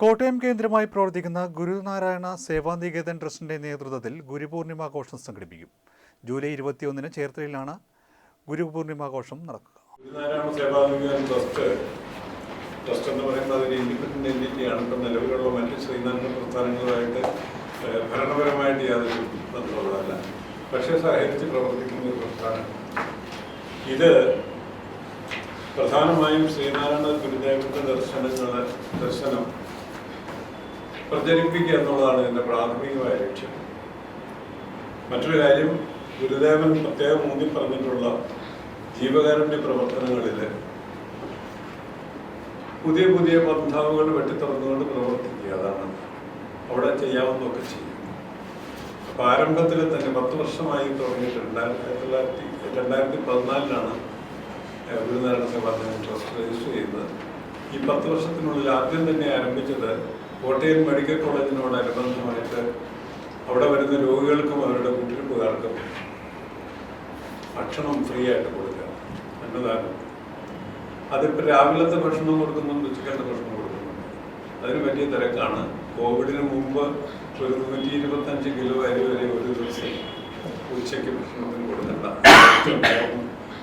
കോട്ടയം കേന്ദ്രമായി പ്രവർത്തിക്കുന്ന ഗുരുനാരായണ സേവാനികേതൻ ട്രസ്റ്റിന്റെ നേതൃത്വത്തിൽ ഗുരുപൂർണിമാഘോഷം സംഘടിപ്പിക്കും. ജൂലൈ ഇരുപത്തിയൊന്നിന് ചേർത്തലയിലാണ് ഗുരുപൂർണിമാഘോഷം നടക്കുക. ഗുരുനാരായണ സേവാനികേതൻ ട്രസ്റ്റ് ട്രസ്റ്റ് എന്ന് പറയുന്നത് ഒരു ഇൻഡിപെൻഡന്റ് എന്റിറ്റിയാണ് ഇപ്പം നിലവിലുള്ള മറ്റ് ശ്രീനാരായണ പ്രസ്ഥാനങ്ങളുമായിട്ട് ഭരണപരമായിട്ട് യാതൊരു ബന്ധമുള്ളതല്ല പക്ഷേ സഹകരിച്ച് പ്രവർത്തിക്കുന്ന ഒരു പ്രസ്ഥാനം. ഇത് പ്രധാനമായും ശ്രീനാരായണ ഗുരുദേവന്റെ ദർശനങ്ങൾ ദർശനം പ്രചരിപ്പിക്കുക എന്നുള്ളതാണ് എന്റെ പ്രാഥമികമായ ലക്ഷ്യം. മറ്റൊരു കാര്യം ഗുരുദേവൻ പ്രത്യേകം ഊന്നി പറഞ്ഞിട്ടുള്ള ജീവകാരുണ്യ പ്രവർത്തനങ്ങളിൽ പുതിയ പുതിയ പന്ഥാവുകൾ വെട്ടിത്തുറന്നുകൊണ്ട് പ്രവർത്തിക്കുക. അതാണ് അവിടെ ചെയ്യാവുന്നതൊക്കെ ചെയ്യും അപ്പൊ ആരംഭത്തിൽ തന്നെ പത്ത് വർഷമായി തുടങ്ങിയിട്ട് രണ്ടായിരത്തി തൊള്ളായിരത്തി രണ്ടായിരത്തി പതിനാലിലാണ് ഗുരുനാരായണ സേവാദനം ട്രസ്റ്റ് രജിസ്റ്റർ ചെയ്യുന്നത്. ഈ പത്ത് വർഷത്തിനുള്ളിൽ ആദ്യം തന്നെ ആരംഭിച്ചത് കോട്ടയം മെഡിക്കൽ കോളേജിനോടനുബന്ധമായിട്ട് അവിടെ വരുന്ന രോഗികൾക്കും അവരുടെ കുട്ടികൾക്കുകാർക്കും ഭക്ഷണം ഫ്രീ ആയിട്ട് കൊടുക്കുക എന്നതാണ്. അതിപ്പോൾ രാവിലത്തെ ഭക്ഷണം കൊടുക്കുന്നുണ്ട് ഉച്ചക്കത്തെ ഭക്ഷണം കൊടുക്കുന്നുണ്ട്. അതിന് വലിയ തിരക്കാണ്. കോവിഡിന് മുമ്പ് ഒരു നൂറ്റി ഇരുപത്തഞ്ച് കിലോ അരി വരെ ഒരു ദിവസം ഉച്ചയ്ക്ക് ഭക്ഷണത്തിന് കൊടുക്കണ്ട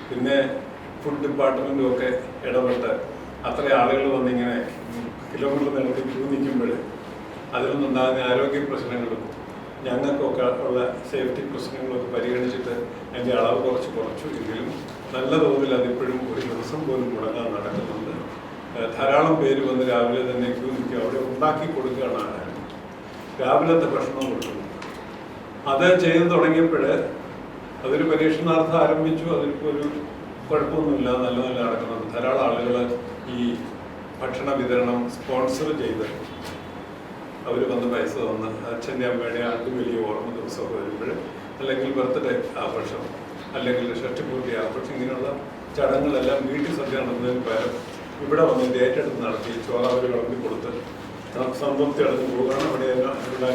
പിന്നെ ഫുഡ് ഡിപ്പാർട്ട്മെന്റും ഒക്കെ ഇടപെട്ട് അത്ര ആളുകൾ വന്നിങ്ങനെ കിലോമീറ്റർ നീളത്തിൽ ക്യൂ നിൽക്കുമ്പോൾ അതിൽ നിന്നുണ്ടാകുന്ന ആരോഗ്യ പ്രശ്നങ്ങളും ഞങ്ങൾക്കൊക്കെ ഉള്ള സേഫ്റ്റി പ്രശ്നങ്ങളൊക്കെ പരിഗണിച്ചിട്ട് അതിന്റെ അളവ് കുറച്ച് കുറച്ചു എങ്കിലും നല്ല തോതിൽ അതിപ്പോഴും ഒരു ദിവസം പോലും മുടങ്ങാൻ നടക്കുന്നുണ്ട്. ധാരാളം പേര് വന്ന് രാവിലെ തന്നെ ക്യൂ നിൽക്കുക അവിടെ ഉണ്ടാക്കി കൊടുക്കുകയാണ് ആഹാരം രാവിലത്തെ ഭക്ഷണം കൊടുക്കുന്നു. അത് ചെയ്തു തുടങ്ങിയപ്പോൾ അതൊരു പരീക്ഷണാർത്ഥം ആരംഭിച്ചു. അതിലിപ്പോൾ ഒരു കുഴപ്പമൊന്നുമില്ല. നല്ല നല്ല നടക്കുന്നുണ്ട്. ധാരാളം ആളുകൾ ഈ ഭക്ഷണ വിതരണം സ്പോൺസർ ചെയ്ത് അവർ വന്ന് പൈസ തന്ന് അച്ഛന്റെ അമ്മയുടെ ആർക്കും വലിയ ഓർമ്മ ദിവസമൊക്കെ വരുമ്പോൾ അല്ലെങ്കിൽ ബർത്ത്ഡേ ആഘോഷം അല്ലെങ്കിൽ ഷഷ്ടിപൂർത്തി ആഘോഷം ഇങ്ങനെയുള്ള ചടങ്ങുകളെല്ലാം വീട്ടിൽ സദ്യ നടത്തുന്നതിന് പകരം ഇവിടെ വന്ന് ഏറ്റെടുത്ത് നടത്തി ചോറാവരി വിളമ്പി കൊടുത്ത് സംതൃപ്തി അടഞ്ഞു പോകാനും അവിടെ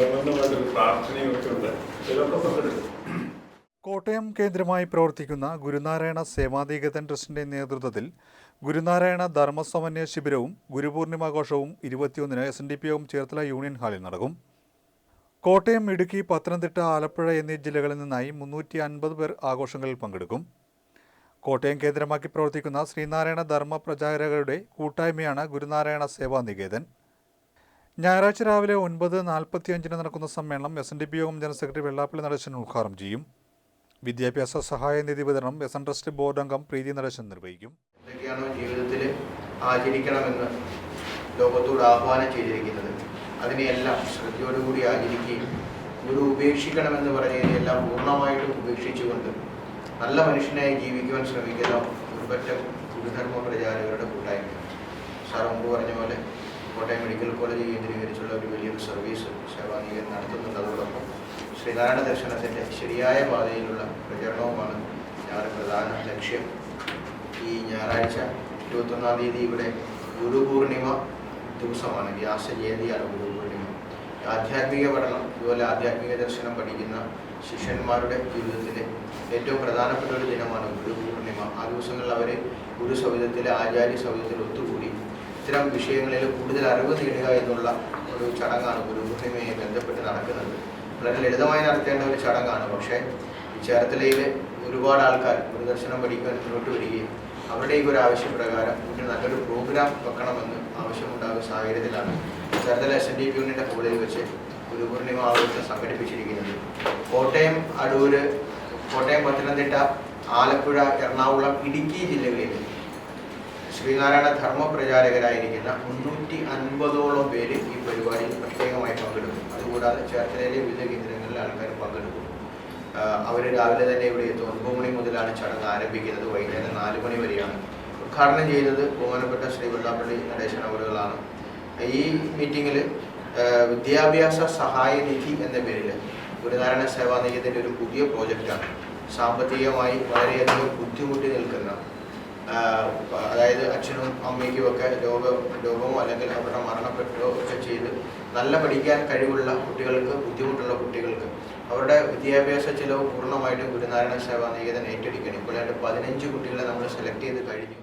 ഇവിടെ പ്രാർത്ഥനയൊക്കെ ഉണ്ട്. ഇതൊക്കെ പങ്കെടുക്കും കോട്ടയം കേന്ദ്രമായി പ്രവർത്തിക്കുന്ന ഗുരുനാരായണ സേവാധികതൻ ട്രസ്റ്റിന്റെ നേതൃത്വത്തിൽ ഗുരുനാരായണ ധർമ്മസമന്വയ ശിബിരവും ഗുരുപൂർണിമാഘോഷവും ഇരുപത്തിയൊന്നിന് എസ് എൻ ഡി പി യോഗം ചേർത്തല യൂണിയൻ ഹാളിൽ നടക്കും. കോട്ടയം ഇടുക്കി പത്തനംതിട്ട ആലപ്പുഴ എന്നീ ജില്ലകളിൽ നിന്നായി മുന്നൂറ്റി അൻപത് പേർ ആഘോഷങ്ങളിൽ പങ്കെടുക്കും. കോട്ടയം കേന്ദ്രമാക്കി പ്രവർത്തിക്കുന്ന ശ്രീനാരായണ ധർമ്മ പ്രചാരകരുടെ കൂട്ടായ്മയാണ് ഗുരുനാരായണ സേവാനികേതൻ ഞായറാഴ്ച രാവിലെ ഒൻപത് നാൽപ്പത്തിയഞ്ചിന് നടക്കുന്ന സമ്മേളനം എസ് എൻ ഡി പി യോഗം ജനറൽ സെക്രട്ടറി വെള്ളാപ്പള്ളി നടേശൻ ഉദ്ഘാടനം ചെയ്യും. വിദ്യാഭ്യാസ സഹായ നിധി വിതരണം എസ് എൻ ട്രസ്റ്റ് ബോർഡ് അംഗം പ്രീതി നടേശൻ നിർവഹിക്കും. എന്തൊക്കെയാണോ ജീവിതത്തിൽ ആചരിക്കണമെന്ന് ലോകത്തോട് ആഹ്വാനം ചെയ്തിരിക്കുന്നത്. അതിനെയെല്ലാം ശ്രദ്ധയോടുകൂടി ആചരിക്കുകയും ഗുരു ഉപേക്ഷിക്കണമെന്ന് പറഞ്ഞതിനെല്ലാം പൂർണമായിട്ടും ഉപേക്ഷിച്ചുകൊണ്ട് നല്ല മനുഷ്യനായി ജീവിക്കുവാൻ ശ്രമിക്കുന്ന ഒരുപറ്റം ഗുരുധർമ്മ പ്രചാരകരുടെ കൂട്ടായ്മ. സാർ മുമ്പ് പറഞ്ഞ പോലെ കോട്ടയം മെഡിക്കൽ കോളേജ് കേന്ദ്രീകരിച്ചുള്ള ഒരു വലിയൊരു സർവീസ് സേവാനികൻ നടത്തുന്നുണ്ട് അതോടൊപ്പം ശ്രീനാരായണ ദർശനത്തിന്റെ ശരിയായ പാതയിലുള്ള പ്രചരണവുമാണ് ഞങ്ങളുടെ പ്രധാന ലക്ഷ്യം. ഈ ഞായറാഴ്ച ഇരുപത്തൊന്നാം തീയതി ഇവിടെ ഗുരുപൂർണിമ ദിവസമാണ്. വ്യാസ ജയന്തിയാണ് ഗുരുപൂർണിമ. ആധ്യാത്മിക പഠനം അതുപോലെ ആധ്യാത്മിക ദർശനം പഠിക്കുന്ന ശിഷ്യന്മാരുടെ ജീവിതത്തിലെ ഏറ്റവും പ്രധാനപ്പെട്ട ഒരു ദിനമാണ് ഗുരുപൂർണിമ. ആ ദിവസങ്ങളിൽ അവർ ഗുരു സൗധത്തിൽ ആചാര്യ സൗഹൃദത്തിൽ ഒത്തുകൂടി ഇത്തരം വിഷയങ്ങളിൽ കൂടുതൽ അറിവ് നേടുക എന്നുള്ള ഒരു ചടങ്ങാണ് ഗുരുപൂർണിമയെ ബന്ധപ്പെട്ട് നടക്കുന്നത്. വളരെ ലളിതമായി നടത്തേണ്ട ഒരു ചടങ്ങാണ്. പക്ഷേ ചേർത്തലയിൽ ഒരുപാട് ആൾക്കാർ ഗുരുദർശനം പഠിക്കാൻ മുന്നോട്ട് വരികയും അവരുടെ ഈ ഒരു ആവശ്യപ്രകാരം ഇതിന് നല്ലൊരു പ്രോഗ്രാം വെക്കണമെന്ന് ആവശ്യമുണ്ടാകുന്ന സാഹചര്യത്തിലാണ് Cherthala S N D P യൂണിയന്റെ വെച്ച് ഗുരുപൂർണിമ ആഘോഷം സംഘടിപ്പിച്ചിരിക്കുന്നത്. കോട്ടയം അടൂര് കോട്ടയം പത്തനംതിട്ട ആലപ്പുഴ എറണാകുളം ഇടുക്കി ജില്ലകളിൽ ശ്രീനാരായണ ധർമ്മ പ്രചാരകരായിരിക്കുന്ന മുന്നൂറ്റി അൻപതോളം പേര് ഈ പരിപാടിയിൽ പ്രത്യേകമായി പങ്കെടുക്കും. അതുകൂടാതെ ചേർത്തലയിലെ വിവിധ പങ്കെടുക്കും അവർ രാവിലെ തന്നെ ഇവിടെ എത്തും. ഒൻപത് മണി മുതലാണ് ചടങ്ങ് ആരംഭിക്കുന്നത്. വൈകുന്നേരം നാല് മണി വരെയാണ്. ഉദ്ഘാടനം ചെയ്തത് ബഹുമാനപ്പെട്ട ശ്രീ വെള്ളാപ്പള്ളി നടേശൻ അവറുകളാണ് ഈ മീറ്റിങ്ങിൽ വിദ്യാഭ്യാസ സഹായ നിധി എന്ന പേരിൽ ഗുരുനാരായണ സേവാ നിധിയത്തിന്റെ ഒരു പുതിയ പ്രോജക്റ്റാണ്. സാമ്പത്തികമായി വളരെയധികം ബുദ്ധിമുട്ടി നിൽക്കുന്ന അതായത് അച്ഛനും അമ്മയ്ക്കും ഒക്കെ രോഗം രോഗമോ അല്ലെങ്കിൽ അവരുടെ മരണപ്പെട്ടോ ഒക്കെ ചെയ്ത് നല്ല പഠിക്കാൻ കഴിവുള്ള കുട്ടികൾക്ക് ബുദ്ധിമുട്ടുള്ള കുട്ടികൾക്ക് അവരുടെ വിദ്യാഭ്യാസ ചിലവ് പൂർണമായിട്ടും ഗുരുനാരായണ സേവാ നികേതൻ ഏറ്റെടുക്കണം ഇപ്പോൾ അതിന്റെ പതിനഞ്ച് കുട്ടികളെ നമ്മൾ സെലക്ട് ചെയ്ത് കഴിഞ്ഞു.